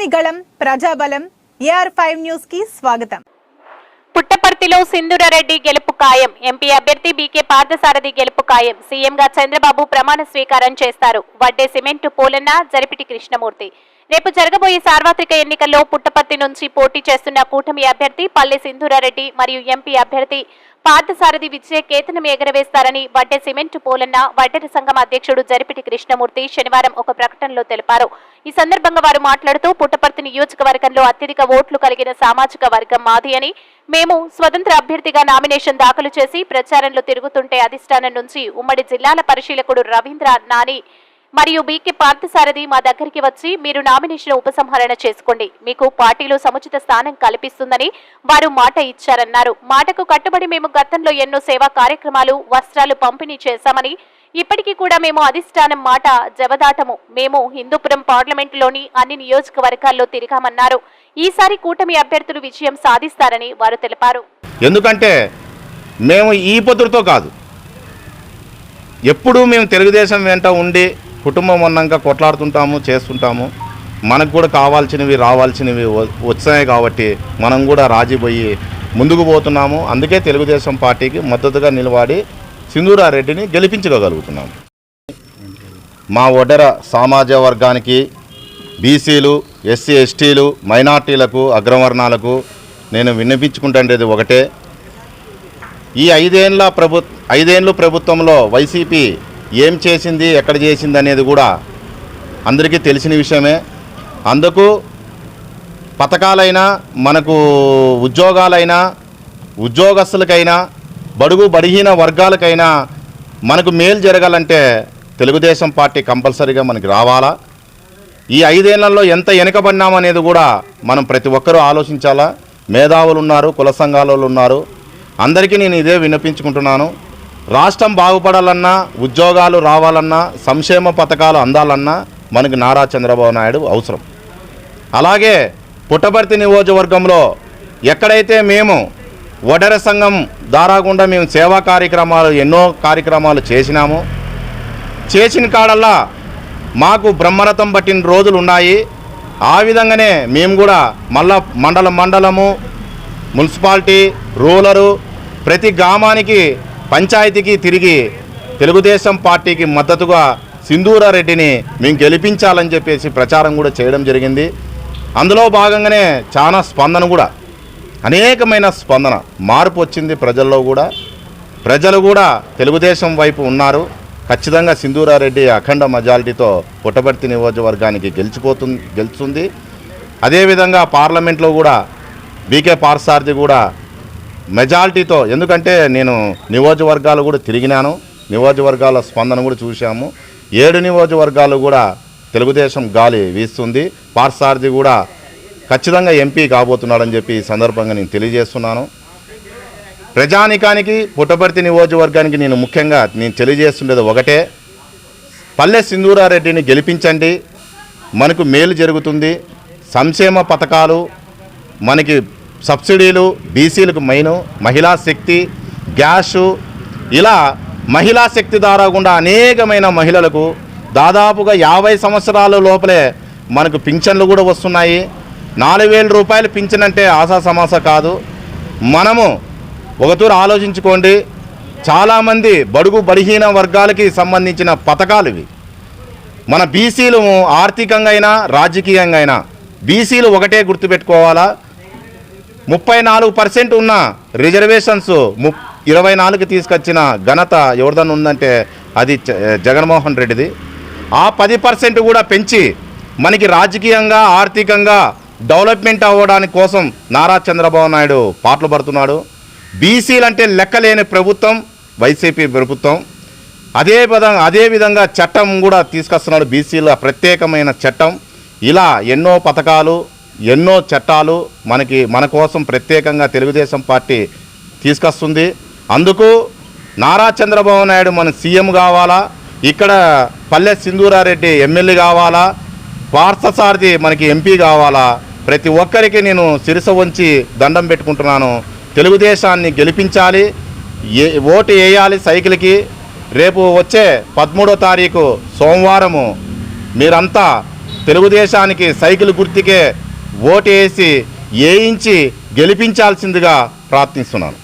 ప్రజని ప్రజాబలం AR five న్యూస్కి స్వాగతం. పుట్టపర్తిలో సింధురారెడ్డి గెలుపు ఖాయం. ఎంపీ అభ్యర్థి బీకే పార్థసారథి గెలుపు ఖాయం. సీఎంగా చంద్రబాబు ప్రమాణ స్వీకారం చేస్తారు. వడ్డే సిమెంట్ పోలన్న జరిపిటి కృష్ణమూర్తి. రేపు జరగబోయే సార్వత్రిక ఎన్నికల్లో పుట్టపర్తి నుంచి పోటీ చేస్తున్న కూటమి అభ్యర్థి పల్లె సింధురారెడ్డి మరియు ఎంపీ అభ్యర్థి పార్థసారథి విజయ కేతనం ఎగరవేస్తారని వడ్డె సిమెంట్ పోలన్న వడ్డెర సంఘం అధ్యక్షుడు జరిపిటి కృష్ణమూర్తి శనివారం ఒక ప్రకటనలో తెలిపారు. ఈ సందర్భంగా వారు మాట్లాడుతూ పుట్టపర్తి నియోజకవర్గంలో అత్యధిక ఓట్లు కలిగిన సామాజిక వర్గం మాది అని మేము స్వతంత్ర అభ్యర్థిగా నామినేషన్ దాఖలు చేసి ప్రచారంలో తిరుగుతుంటే అధిష్టానం నుంచి ఉమ్మడి జిల్లాల పరిశీలకుడు రవీంద్ర నాని మరియు బీకే పార్థసారథి మా దగ్గరికి వచ్చి మీరు నామినేషన్ ఉపసంహరణ చేసుకోండి. మీకు పార్టీలో సముచిత స్థానం కల్పిస్తుందని వారు మాట ఇచ్చారన్నారు. మాటకు కట్టుబడి మేము గతంలో ఎన్నో సేవా కార్యక్రమాలు వస్త్రాలు పంపిణీ చేశామని ఇప్పటికీ కూడా మేము అధిష్టానం మాట జవదాటము. మేము హిందూపురం పార్లమెంటులోని అన్ని నియోజకవర్గాల్లో తిరిగామన్నారు. ఈసారి కూటమి అభ్యర్థులు విజయం సాధిస్తారని వారు తెలిపారు. ఎందుకంటే మేము ఈ పొద్దుతో కాదు. ఎప్పుడూ మేము తెలుగుదేశం వెంట ఉండి కుటుంబం అన్నాక కొట్లాడుతుంటాము చేస్తుంటాము. మనకు కూడా కావాల్సినవి రావాల్సినవి వచ్చాయి కాబట్టి మనం కూడా రాజీపోయి ముందుకు పోతున్నాము. అందుకే తెలుగుదేశం పార్టీకి మద్దతుగా నిలబడి సింధూరారెడ్డిని గెలిపించగలుగుతున్నాము మా ఒడెర సామాజిక వర్గానికి బీసీలు ఎస్సీ ఎస్టీలు మైనార్టీలకు అగ్రవర్ణాలకు నేను విన్నపించుకుంటుండేది ఒకటే. ఈ ఐదేళ్ళ ప్రభు ఐదేళ్ళు ప్రభుత్వంలో వైసీపీ ఏం చేసింది ఎక్కడ చేసింది అనేది కూడా అందరికీ తెలిసిన విషయమే. అందుకు పథకాలైనా మనకు ఉద్యోగాలైనా ఉద్యోగస్తులకైనా బడుగు బడిహీన వర్గాలకైనా మనకు మేలు జరగాలంటే తెలుగుదేశం పార్టీ కంపల్సరీగా మనకి రావాలా? ఈ ఐదేళ్ళలో ఎంత వెనుకబడినామనేది కూడా మనం ప్రతి ఒక్కరూ ఆలోచించాలా? మేధావులు ఉన్నారు కుల సంఘాల వాళ్ళు ఉన్నారు. అందరికీ నేను ఇదే విన్నపించుకుంటున్నాను. రాష్ట్రం బాగుపడాలన్నా ఉద్యోగాలు రావాలన్నా సంక్షేమ పథకాలు అందాలన్నా మనకి నారా చంద్రబాబు నాయుడు అవసరం. అలాగే పుట్టపర్తి నియోజకవర్గంలో ఎక్కడైతే మేము వడర సంఘం దారాగుండా మేము సేవా కార్యక్రమాలు ఎన్నో కార్యక్రమాలు చేసినాము చేసిన కాడల్లా మాకు బ్రహ్మరథం పట్టిన రోజులు ఉన్నాయి. ఆ విధంగానే మేము కూడా మళ్ళా మండల మండలము మున్సిపాలిటీ రూలరు ప్రతి గ్రామానికి పంచాయతీకి తిరిగి తెలుగుదేశం పార్టీకి మద్దతుగా సింధూరారెడ్డిని మేము గెలిపించాలని చెప్పేసి ప్రచారం కూడా చేయడం జరిగింది. అందులో భాగంగానే చాలా స్పందన కూడా అనేకమైన స్పందన మార్పు వచ్చింది ప్రజల్లో కూడా. ప్రజలు కూడా తెలుగుదేశం వైపు ఉన్నారు. ఖచ్చితంగా సింధూరారెడ్డి అఖండ మెజారిటీతో పుట్టపర్తి నియోజకవర్గానికి గెలిచిపోతుంది గెలుస్తుంది. అదేవిధంగా పార్లమెంట్లో కూడా బీకే పార్సారథి కూడా మెజారిటీతో ఎందుకంటే నేను నియోజకవర్గాలు కూడా తిరిగినాను నియోజకవర్గాల స్పందన కూడా చూశాము. ఏడు నియోజకవర్గాలు కూడా తెలుగుదేశం గాలి వీస్తుంది. పార్సారథి కూడా ఖచ్చితంగా ఎంపీ కాబోతున్నాడని చెప్పి ఈ సందర్భంగా నేను తెలియజేస్తున్నాను. ప్రజానికానికి పుట్టపర్తి నియోజకవర్గానికి నేను ముఖ్యంగా నేను తెలియజేస్తుండేది ఒకటే. పల్లె సింధూరారెడ్డిని గెలిపించండి. మనకు మేలు జరుగుతుంది. సంక్షేమ పథకాలు మనకి సబ్సిడీలు బీసీలకు మెయిన్ మహిళా శక్తి గ్యాసు ఇలా మహిళా శక్తి ద్వారా గుండా అనేకమైన మహిళలకు దాదాపుగా యాభై సంవత్సరాల లోపలే మనకు పింఛన్లు కూడా వస్తున్నాయి. నాలుగు వేల రూపాయలు పింఛన్ అంటే ఆశా సమాస కాదు. మనము ఒకతూరు ఆలోచించుకోండి. చాలామంది బడుగు బడిహీన వర్గాలకి సంబంధించిన పథకాలు ఇవి. మన బీసీలు ఆర్థికంగా అయినా రాజకీయంగా అయినా బీసీలు ఒకటే గుర్తుపెట్టుకోవాలా? ముప్పై నాలుగు పర్సెంట్ ఉన్న రిజర్వేషన్స్ ము ఇరవై నాలుగు తీసుకొచ్చిన ఘనత ఎవరిదని ఉందంటే అది జ- జగన్మోహన్ రెడ్డిది. ఆ పది పర్సెంట్ కూడా పెంచి మనకి రాజకీయంగా ఆర్థికంగా డెవలప్మెంట్ అవ్వడానికి కోసం నారా చంద్రబాబు నాయుడు పాటలు పడుతున్నాడు. బీసీలు అంటే లెక్కలేని ప్రభుత్వం వైసీపీ ప్రభుత్వం. అదే విధంగా అదే విధంగా చట్టం కూడా తీసుకొస్తున్నాడు బీసీల ప్రత్యేకమైన చట్టం. ఇలా ఎన్నో పథకాలు ఎన్నో చట్టాలు మనకి మన కోసం ప్రత్యేకంగా తెలుగుదేశం పార్టీ తీసుకొస్తుంది. అందుకు నారా చంద్రబాబు నాయుడు మన సీఎం కావాలా? ఇక్కడ పల్లె సింధూరారెడ్డి ఎమ్మెల్యే కావాలా? పార్థసారథి మనకి ఎంపీ కావాలా? ప్రతి ఒక్కరికి నేను శిరస వంచి దండం పెట్టుకుంటున్నాను. తెలుగుదేశాన్ని గెలిపించాలి. ఏ ఓటు వేయాలి సైకిల్కి. రేపు వచ్చే పదమూడో తారీఖు సోమవారము. మీరంతా తెలుగుదేశానికి సైకిల్ గుర్తుకే ఓటేసి వేయించి గెలిపించాల్సిందిగా ప్రార్థిస్తున్నాను.